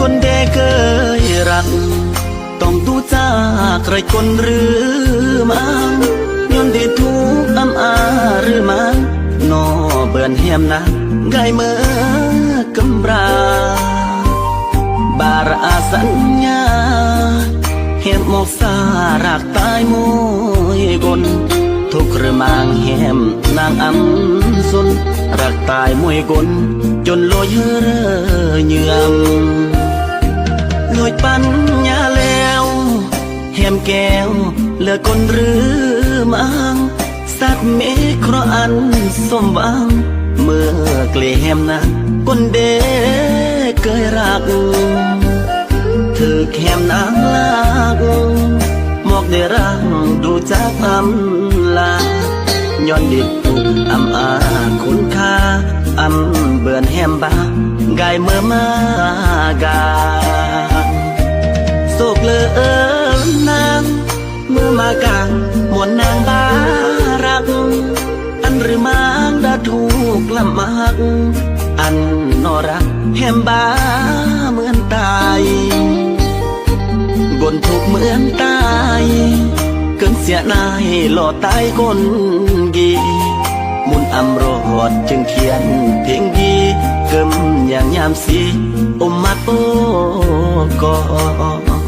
គុនទេកើយរាក់តំទូចាក្រៃគុនឬមកញនទេធូអំអាឬមកណោបឿនហៀមណាងាយមើកំរាបារអាសញ្ញាហៀមមកសារកតាយមួយគុន เลียนหักคนเดเคยรักต้องตู้จากครือมังย้อนได้ทุกข์อำอางแหมนะไกลเมื่อกำราบาราสัญญาเห็มหมอกสารักตายมวยกลทุนางอำสนรักตายมวยกลจนลอยเรือเยื่อมลอยปัญญาแล้วแหมแก้วเหลือคนหรือมังสัตว์เมฆราะห์อันสมหวังเมื่อเกลแหมนะคนเดเคยรักถือแคมนางลาก หมอกได้รังดูจากอำลาย้อนดิดตุกอำอาคุณค่าอำเบือนแฮมบากายเมื่อมากาโศกเลอเอินนางเมื่อมากางมวนนางบารัก อันหรือมางดาถูกละมัก อันนอรักแฮมบาเหมือนตาย บนทุกเหมือนตายเกินเสียนายหล่อตายคนกีมุนอำรอดจึงเขียนเพลงดีเกิมอย่างยามสีอมมาโตกอ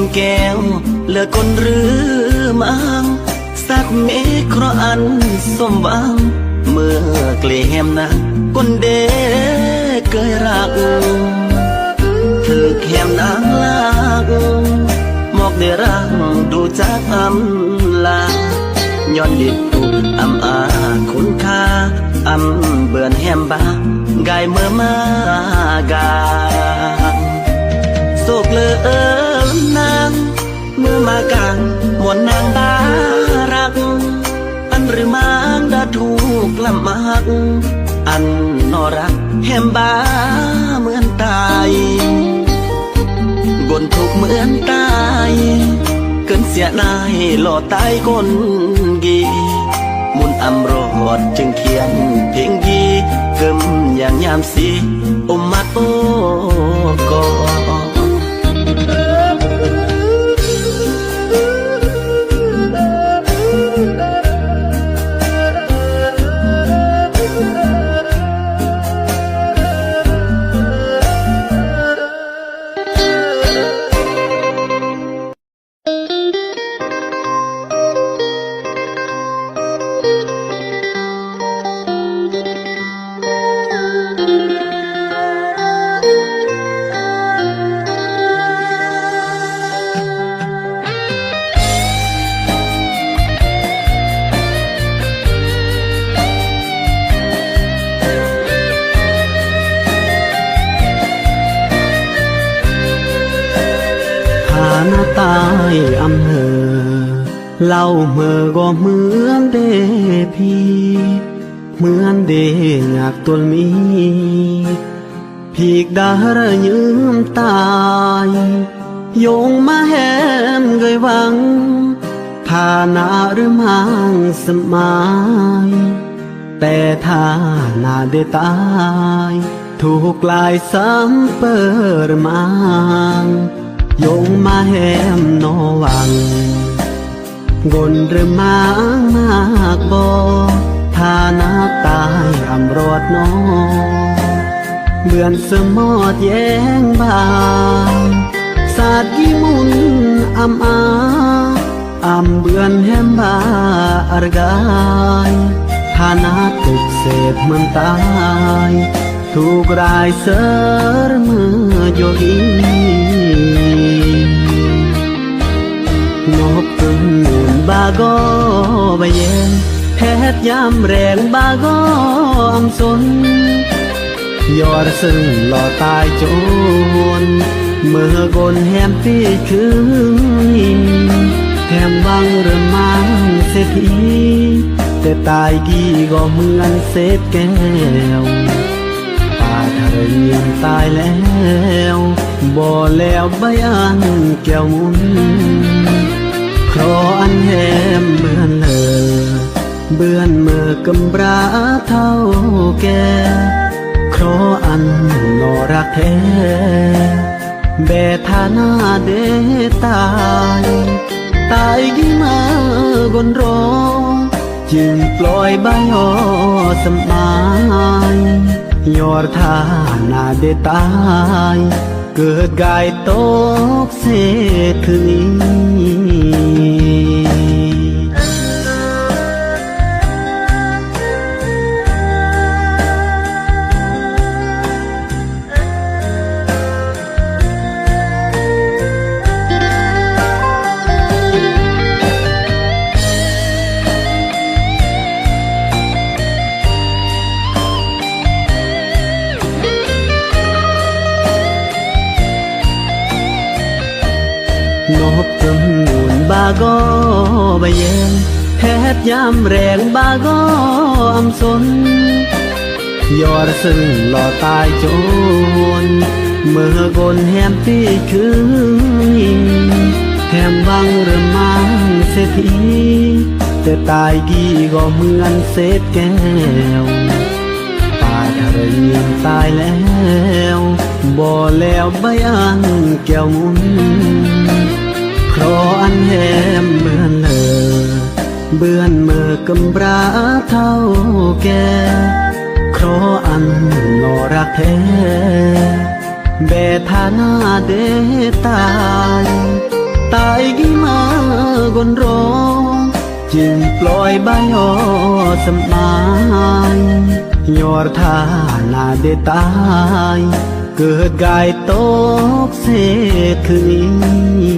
มแก้วเลือคนหรือมังสัตว์เมฆเคราะอันสมหวัง เมื่อเกลแหมนะคนเดเคยรักถือแคมนางลากหมอกได้รังดูจากอำลาย้อนดิดตุกอำอาคุณค่าอำเบื่อนแฮมบากายเมื่อมากาโศกเลอเอิ นนางเมื่อมากางมวนนางบารัก อันหรือมางดาถูกละมัก อันนอรักแฮมบาเหมือนตายกนทุกเหมือนตายเกินเสียนายหล่อตายคนกีมุนอำรอดจึงเขียนเพลงดีเกิมอย่างยามสีอมมาโตายอำเภอเล่าเมื่อก็เหมือนเดพีเหมือนเดอยากตัวมีพีกดาระยืมตายโยงมาแหมเกยวังฐานะหรือมังสมายแต่ถ้านาได้ตาย ถูกลายซ้ำเปิดมาง ยงมาแหมโนวังกนหรือมางมากบอฐฐานะตายอำรวดน้องเบือนสมอดแย้งบางสาดยี่มุนอำอาอำเบือนแฮมบาอารกายฐานะตุกเสพมันตาย ถูกรายเสรมือโยอีนกตึงนูนบาโกบเย็นแพทย์ยามแรงบาโก็อำสนยอดซึ่งหล่อตายโจนเมื่อกนแฮมปีคืนแฮมบังเริ่มมังเศรษฐีแต่ตายกี่ก็เหมือนเศษแก้ว ตาทะเลยังตายแล้วบ่แล้วใบอันแก้วมุนครออันแหมเบือนเลอเบือนเมื่อกำราเท่าแก่ครออันนอรักแท้แบทานาเดตายตายกี่มากนรอจึงปล่อยใบอสมาย ยอรทานาเดตาย เกิดกายตกเศษนี้าก็บะเย็นแทย์ยามแรงบาก็อำสนยอดซึ่งหล่อตายโจนเมื่อกนแฮมปีคืนแฮมบังเริ่มมังเศรษฐีแต่ตายกี่ก็เหมือนเศษแก้วตายทะเลยังตายแล้วบ่แล้วใบอันแก้วมุน ครออันแหมเบือนเลอเบือนเมื่อกำบราเท่าแก่ครออันนอรักแท้แบทานาเดตาย ตายกี่มากนรอ จึงปล่อยใบอสมายยอรทานาเดตาย เกิดกายตกเศษคืนนี้ น